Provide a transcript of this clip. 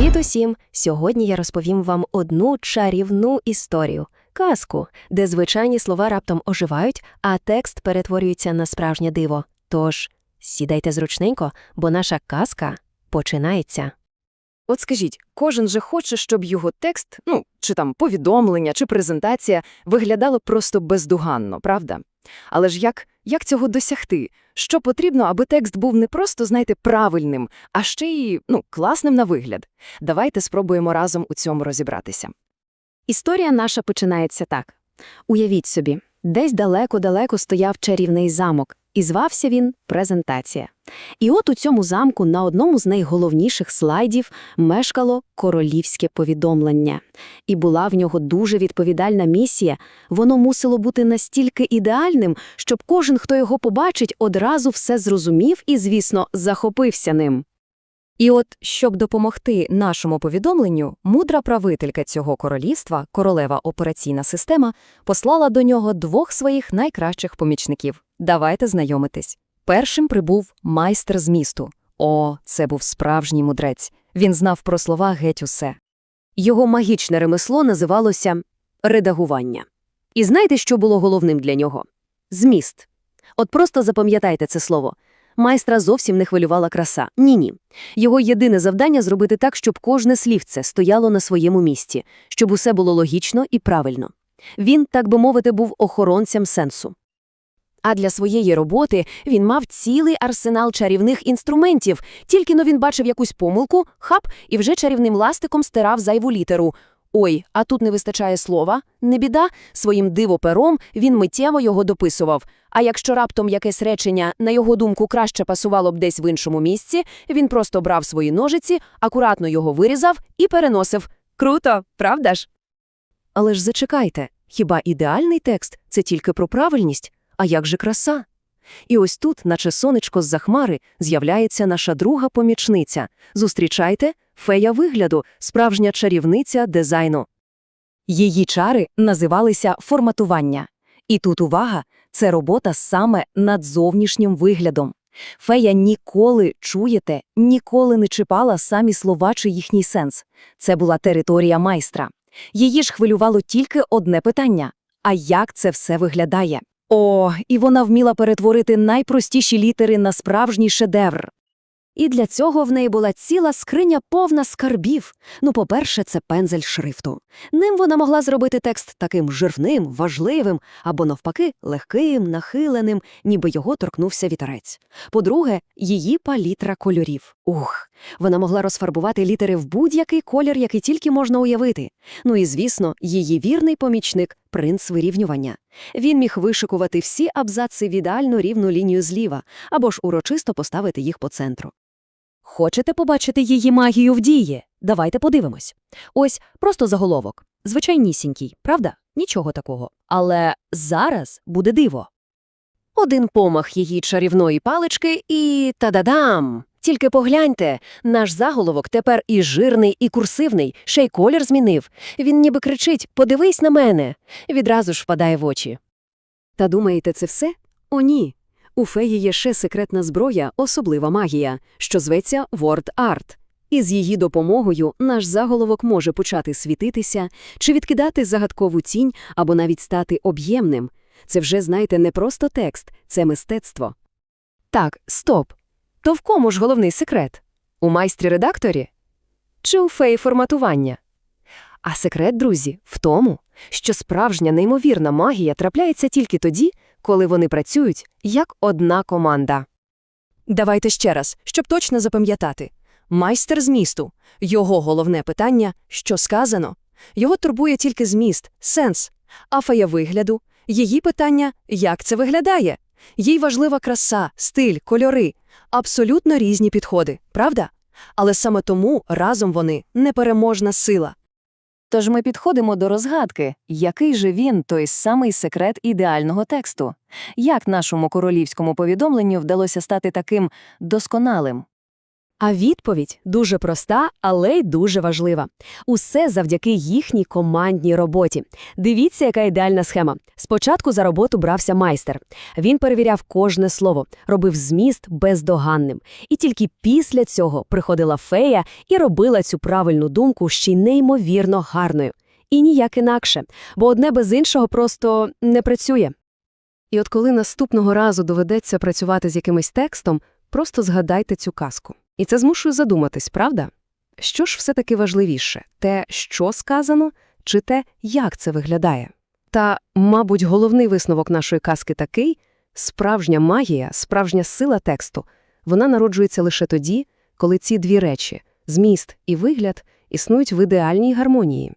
Привіт усім! Сьогодні я розповім вам одну чарівну історію казку, де звичайні слова раптом оживають, а текст перетворюється на справжнє диво. Тож сідайте зручненько, бо наша казка починається. От скажіть, кожен же хоче, щоб його текст, ну, чи там повідомлення, чи презентація виглядало просто бездоганно, правда? Але ж як, як цього досягти? Що потрібно, аби текст був не просто, знаєте, правильним, а ще й, ну, класним на вигляд? Давайте спробуємо разом у цьому розібратися. Історія наша починається так. Уявіть собі, десь далеко-далеко стояв чарівний замок, і звався він «Презентація». І от у цьому замку на одному з найголовніших слайдів мешкало королівське повідомлення. І була в нього дуже відповідальна місія. Воно мусило бути настільки ідеальним, щоб кожен, хто його побачить, одразу все зрозумів і, звісно, захопився ним. І от, щоб допомогти нашому повідомленню, мудра правителька цього королівства, королева операційна система, послала до нього двох своїх найкращих помічників. Давайте знайомитись. Першим прибув майстер з місту. О, це був справжній мудрець. Він знав про слова геть усе. Його магічне ремесло називалося редагування. І знаєте, що було головним для нього? Зміст. От просто запам'ятайте це слово. Майстра зовсім не хвилювала краса. Ні-ні. Його єдине завдання зробити так, щоб кожне слівце стояло на своєму місці, щоб усе було логічно і правильно. Він, так би мовити, був охоронцем сенсу. А для своєї роботи він мав цілий арсенал чарівних інструментів, тільки но він бачив якусь помилку, хап, і вже чарівним ластиком стирав зайву літеру. Ой, а тут не вистачає слова, не біда, своїм дивопером він миттєво його дописував. А якщо раптом якесь речення, на його думку, краще пасувало б десь в іншому місці, він просто брав свої ножиці, акуратно його вирізав і переносив. Круто, правда ж? Але ж зачекайте, хіба ідеальний текст це тільки про правильність? А як же краса? І ось тут, наче сонечко з-за хмари, з'являється наша друга помічниця. Зустрічайте, фея вигляду, справжня чарівниця дизайну. Її чари називалися форматування. І тут увага – це робота саме над зовнішнім виглядом. Фея ніколи, чуєте, ніколи не чіпала самі слова чи їхній сенс. Це була територія майстра. Її ж хвилювало тільки одне питання – а як це все виглядає? О, і вона вміла перетворити найпростіші літери на справжній шедевр. І для цього в неї була ціла скриня повна скарбів. Ну, по-перше, це пензель шрифту. Ним вона могла зробити текст таким жирним, важливим, або, навпаки, легким, нахиленим, ніби його торкнувся вітерець. По-друге, її палітра кольорів. Ух! Вона могла розфарбувати літери в будь-який колір, який тільки можна уявити. Ну і, звісно, її вірний помічник – принц вирівнювання. Він міг вишикувати всі абзаци в ідеально рівну лінію зліва, або ж урочисто поставити їх по центру. Хочете побачити її магію в дії? Давайте подивимось. Ось просто заголовок. Звичайнісінький, правда? Нічого такого. Але зараз буде диво. Один помах її чарівної палички і та-да-дам! Тільки погляньте, наш заголовок тепер і жирний, і курсивний, ще й колір змінив. Він ніби кричить «Подивись на мене!» Відразу ж впадає в очі. Та думаєте, це все? О, ні. У феї є ще секретна зброя, особлива магія, що зветься Word Art. І з її допомогою наш заголовок може почати світитися, чи відкидати загадкову тінь, або навіть стати об'ємним. Це вже, знаєте, не просто текст, це мистецтво. Так, стоп. То в кому ж головний секрет? У майстрі-редакторі? Чи у феї форматування? А секрет, друзі, в тому, що справжня неймовірна магія трапляється тільки тоді, коли вони працюють як одна команда. Давайте ще раз, щоб точно запам'ятати. Майстер змісту. Його головне питання – що сказано? Його турбує тільки зміст, сенс. А фея вигляду. Її питання – як це виглядає? Їй важлива краса, стиль, кольори. Абсолютно різні підходи, правда? Але саме тому разом вони – непереможна сила. Тож ми підходимо до розгадки, який же він той самий секрет ідеального тексту, як нашому королівському повідомленню вдалося стати таким досконалим. А відповідь дуже проста, але й дуже важлива. Усе завдяки їхній командній роботі. Дивіться, яка ідеальна схема. Спочатку за роботу брався майстер. Він перевіряв кожне слово, робив зміст бездоганним. І тільки після цього приходила фея і робила цю правильну думку ще й неймовірно гарною. І ніяк інакше, бо одне без іншого просто не працює. І от коли наступного разу доведеться працювати з якимось текстом, просто згадайте цю казку. І це змушує задуматись, правда? Що ж все-таки важливіше – те, що сказано, чи те, як це виглядає? Та, мабуть, головний висновок нашої казки такий – справжня магія, справжня сила тексту, вона народжується лише тоді, коли ці дві речі – зміст і вигляд – існують в ідеальній гармонії.